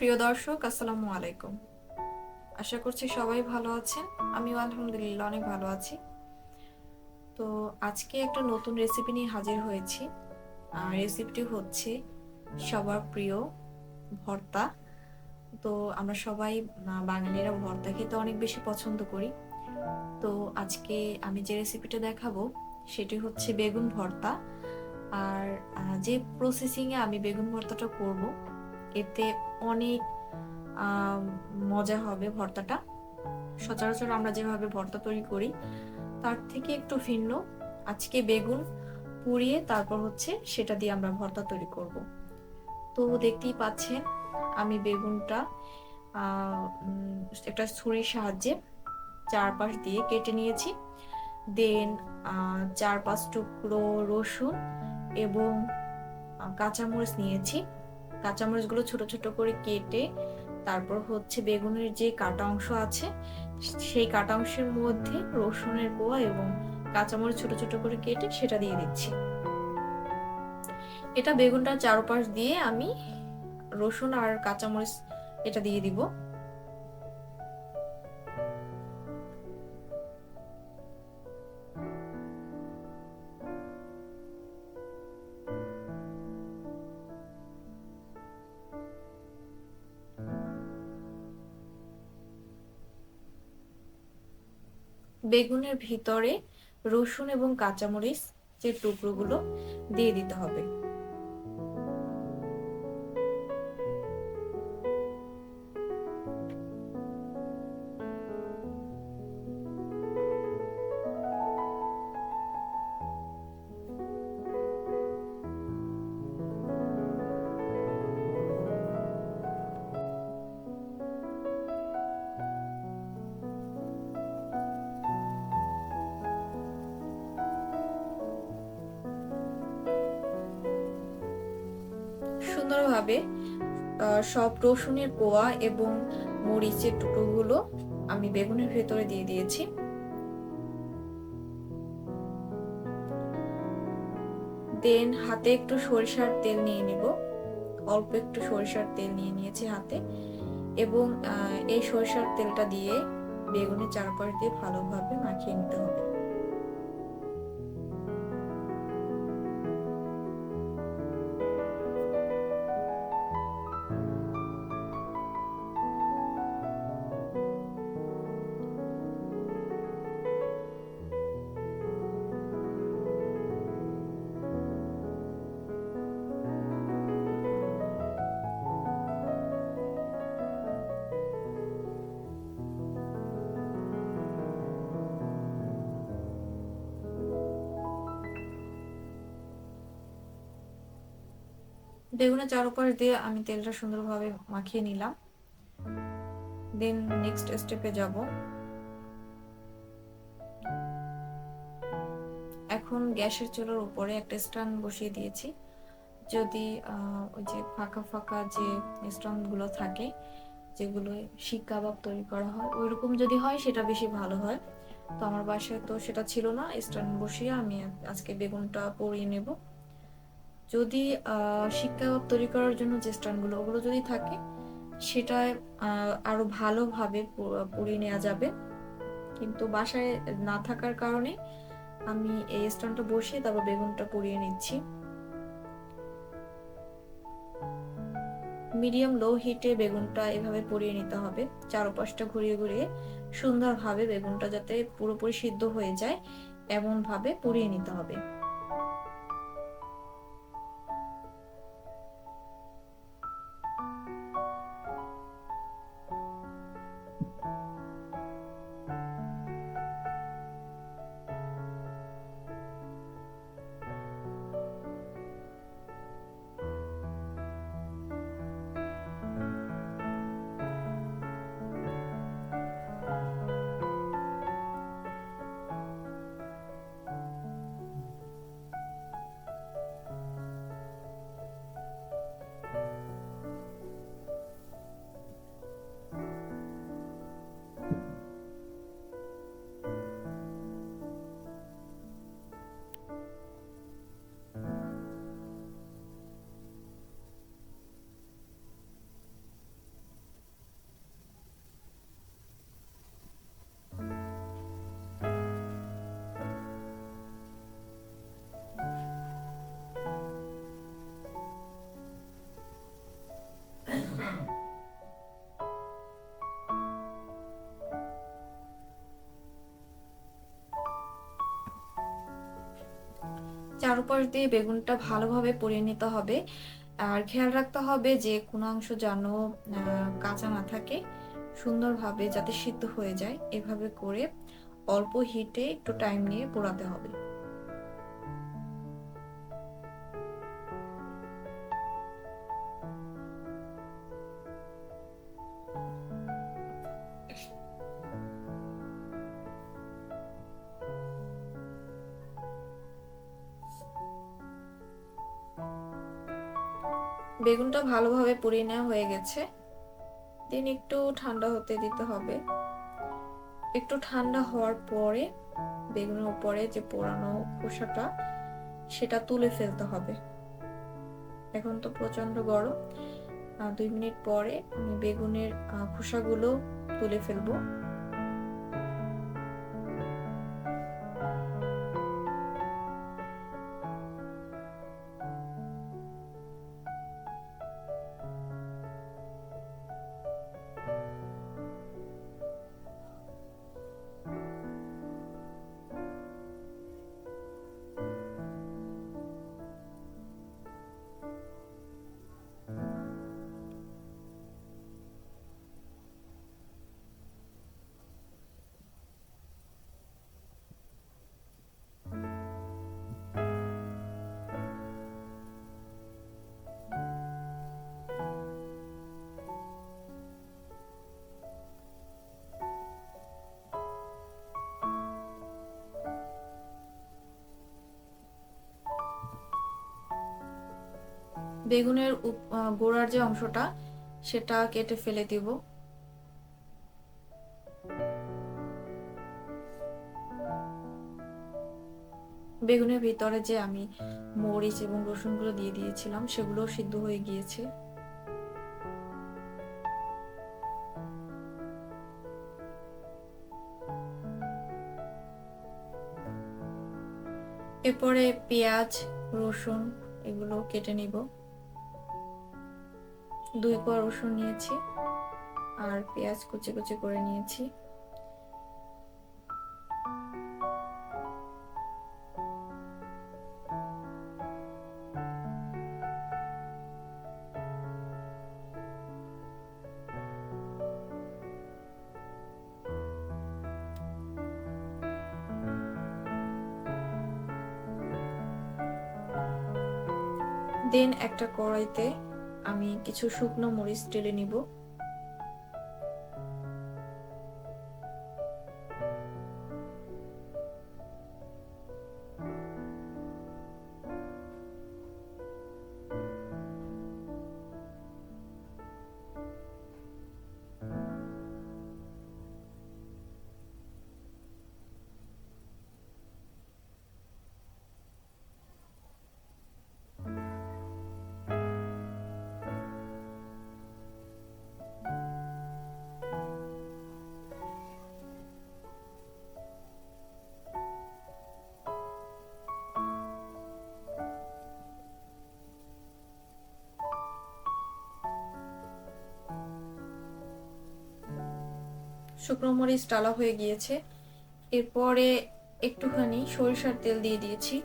প্রিয় দর্শক, আসসালামু আলাইকুম। আশা করছি সবাই ভালো আছেন। আমিও আলহামদুলিল্লাহ অনেক ভালো আছি। তো আজকে একটা নতুন রেসিপি নিয়ে হাজির হয়েছি। রেসিপিটি হচ্ছে সবার প্রিয় ভর্তা। তো আমরা সবাই বাঙালিরা ভর্তা খেতে অনেক বেশি পছন্দ করি। তো আজকে আমি যে রেসিপিটা দেখাবো, সেটি হচ্ছে বেগুন ভর্তা। আর যে প্রসেসিংয়ে আমি বেগুন ভর্তাটা করব এতে অনেক মজা হবে ভর্তাটা। সচরাচর আমরা যেভাবে ভর্তা তৈরি করি, তার থেকে একটু ভিন্ন। আজকে বেগুন পুড়িয়ে তারপর হচ্ছে সেটা দিয়ে আমরা ভর্তা তৈরি করব। তো দেখতেই পাচ্ছেন, আমি বেগুনটা একটা ছুরির সাহায্যে চারপাশ দিয়ে কেটে নিয়েছি। দেন চার পাঁচ টুকরো রসুন এবং কাঁচামরিচ নিয়েছি। কাঁচামরিচগুলো ছোট ছোট করে কেটে তারপর হচ্ছে বেগুনের যে কাটা অংশ আছে, সেই কাটা অংশের মধ্যে রসুনের কোয়া এবং কাঁচামরিচ ছোট ছোট করে কেটে সেটা দিয়ে দিচ্ছি। এটা বেগুনটার চারপাশ দিয়ে আমি রসুন আর কাঁচামরিচ এটা দিয়ে দিব। বেগুনের ভিতরে রসুন এবং কাঁচামরিচ যে টুকরোগুলো দিয়ে দিতে হবে। সুন্দরভাবে সব রসুনের কোয়া এবং মরিচের টুকরোগুলো আমি বেগুনের ভেতরে দিয়ে দিয়েছি। দেন হাতে একটু সরিষার তেল নিয়ে নিব। অল্প একটু সরিষার তেল নিয়ে নিয়েছি হাতে এবং এই সরিষার তেলটা দিয়ে বেগুনের চারপাশ দিয়ে ভালোভাবে মাখিয়ে নিতে হবে। বেগুনের চারপাশ দিয়ে আমি তেলটা সুন্দরভাবে মাখিয়ে নিলাম। দেন নেক্সট স্টেপে যাব। এখন গ্যাসের চুলার উপরে একটা স্ট্যান্ড বসিয়ে দিয়েছি। যদি ওই যে ফাঁকা ফাঁকা যে স্ট্যান্ডগুলো থাকে, যেগুলো শিক কাবাব তৈরি করা হয়, ওইরকম যদি হয় সেটা বেশি ভালো হয়। তো আমার বাসায় তো সেটা ছিল না, স্ট্যান্ড বসিয়ে আমি আজকে বেগুনটা পরিয়ে নেব। যদি শিক্ষা তৈরি করার জন্য যে স্ট্যান্ডগুলো, ওগুলো যদি থাকে সেটা আরও ভালোভাবে পুড়িয়ে নেওয়া যাবে। কিন্তু বাসায় না থাকার কারণে আমি এই স্ট্যান্ডটা বসিয়ে তারপর বেগুনটা পুড়িয়ে নিচ্ছি। মিডিয়াম লো হিটে বেগুনটা এভাবে পুড়িয়ে নিতে হবে। চারপাশটা ঘুরিয়ে ঘুরিয়ে সুন্দরভাবে বেগুনটা যাতে পুরোপুরি সিদ্ধ হয়ে যায় এমন ভাবে পুড়িয়ে নিতে হবে। চারপাশ দিয়ে বেগুনটা ভালোভাবে পরিয়ে নিতে হবে। আর খেয়াল রাখতে হবে যে কোনো অংশ যেন কাঁচা না থাকে, সুন্দরভাবে যাতে সিদ্ধ হয়ে যায়। এভাবে করে অল্প হিটে একটু টাইম নিয়ে পোড়াতে হবে। বেগুনটা ভালোভাবে পুড়িয়ে নেওয়া হয়ে গেছে। দিন একটু ঠান্ডা হতে দিতে হবে। একটু ঠান্ডা হওয়ার পরে বেগুনের উপরে যে পোড়ানো খোসাটা, সেটা তুলে ফেলতে হবে। এখন তো প্রচণ্ড গরম। দুই মিনিট পরে আমি বেগুনের খোসাগুলো তুলে ফেলব। বেগুনের গোড়ার যে অংশটা, সেটা কেটে ফেলে দিব। বেগুনের ভিতরে যে আমি মরিচ এবং রসুনগুলো দিয়ে দিয়েছিলাম সেগুলো সিদ্ধ হয়ে গিয়েছে। এরপরে পেঁয়াজ, রসুন, এগুলো কেটে নিব। দুই কোয়া রসুন নিয়েছি আর পেঁয়াজ কুচি কুচি করে নিয়েছি। দেন একটা কড়াইতে আমি কিছু শুকনো মরিচ টেলে নিব। শুকনো মরিচ ডালা হয়ে গিয়েছে। এরপরে একটুখানি সরিষার তেল দিয়ে দিয়েছি।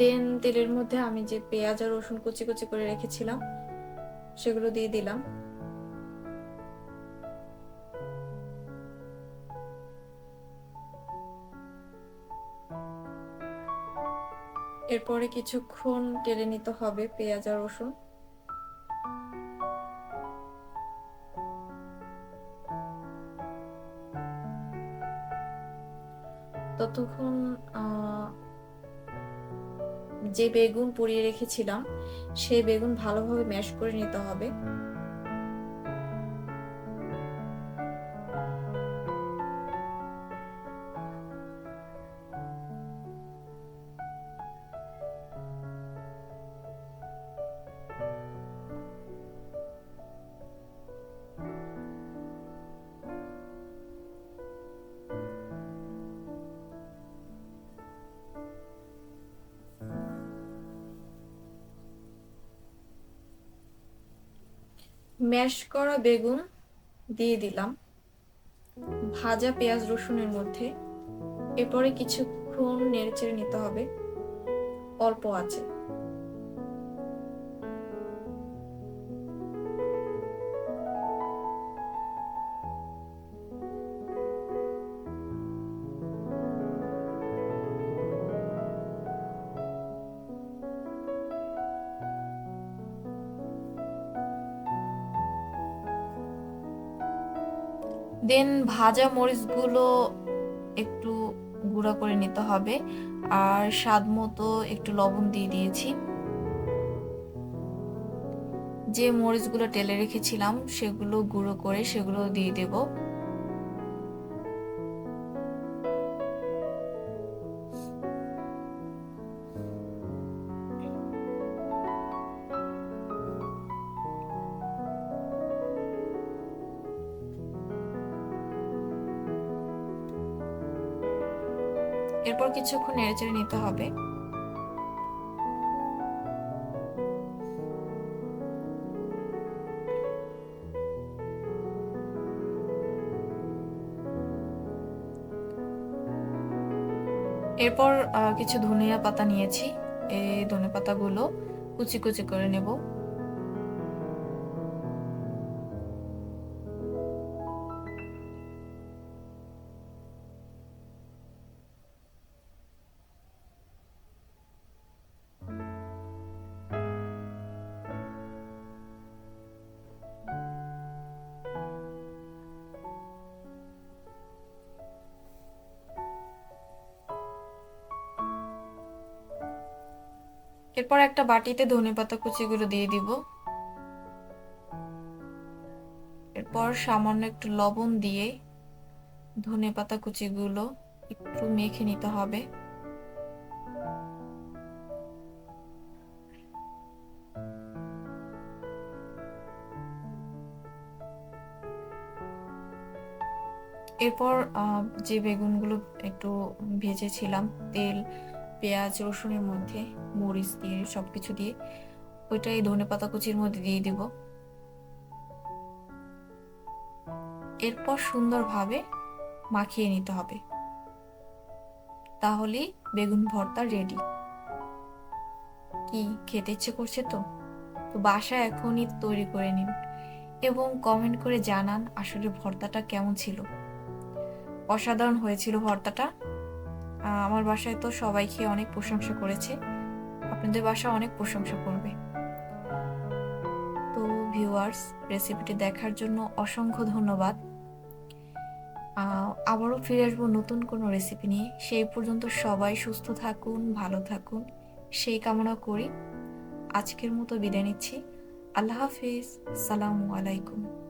দেন তেলের মধ্যে আমি যে পেঁয়াজ আর রসুন কুচি কুচি করে রেখেছিলাম, সেগুলো দিয়ে দিলাম। এরপরে কিছুক্ষণ টেলে নিতে হবে পেঁয়াজ আর রসুন। ততক্ষণ যে বেগুন পুড়িয়ে রেখেছিলাম সেই বেগুন ভালোভাবে ম্যাশ করে নিতে হবে। ম্যাশ করা বেগুন দিয়ে দিলাম। ভাজা পেঁয়াজ রসুনের মধ্যে। এরপরে কিছুক্ষণ নেড়েচেড়ে নিতে হবে। অল্প আছে। দেন ভাজা মরিচগুলো একটু গুঁড়া করে নিতে হবে। আর স্বাদ মতো একটু লবণ দিয়ে দিয়েছি। যে মরিচগুলো টেলে রেখেছিলাম, সেগুলো গুঁড়ো করে সেগুলো দিয়ে দেব। কিছুক্ষণ নেড়েচেড়ে নিতে হবে। এরপর কিছু ধনিয়া পাতা নিয়েছি। এই ধনে পাতাগুলো কুচি কুচি করে নেব। এরপর একটা বাটিতে ধনে পাতা কুচিগুলো দিয়ে দিব। এরপর সামান্য একটু লবণ দিয়ে ধনে পাতা কুচিগুলো একটু মেখে নিতে হবে। এরপর যে বেগুনগুলো একটু ভেজেছিলাম, তেল পেঁয়াজ, রসুনের মধ্যে, মরিচ দিয়ে সব কিছু দিয়ে ওইটা এই ধনে পাতা কুচির মধ্যে দিয়ে দিব। এরপর সুন্দরভাবে মাখিয়ে নিতে হবে। তাহলেই বেগুন ভর্তা রেডি কি খেতে ইচ্ছে করছে তো? তো বাসা এখনই তৈরি করে নিন এবং কমেন্ট করে জানান আসলে ভর্তাটা কেমন ছিল। অসাধারণ হয়েছিল ভর্তাটা। আমার বাসায় তো সবাই খেয়ে অনেক প্রশংসা করেছে। আপনাদের বাসা অনেক প্রশংসা করবে। তো ভিউয়ার্স রেসিপিটি দেখার জন্য অসংখ্য ধন্যবাদ। আবারও ফিরে আসব নতুন কোনো রেসিপি নিয়ে। সেই পর্যন্ত সবাই সুস্থ থাকুন, ভালো থাকুন। সেই কামনা করি। আজকের মতো বিদায় নিচ্ছি। আল্লাহ হাফিজ। সালামু আলাইকুম।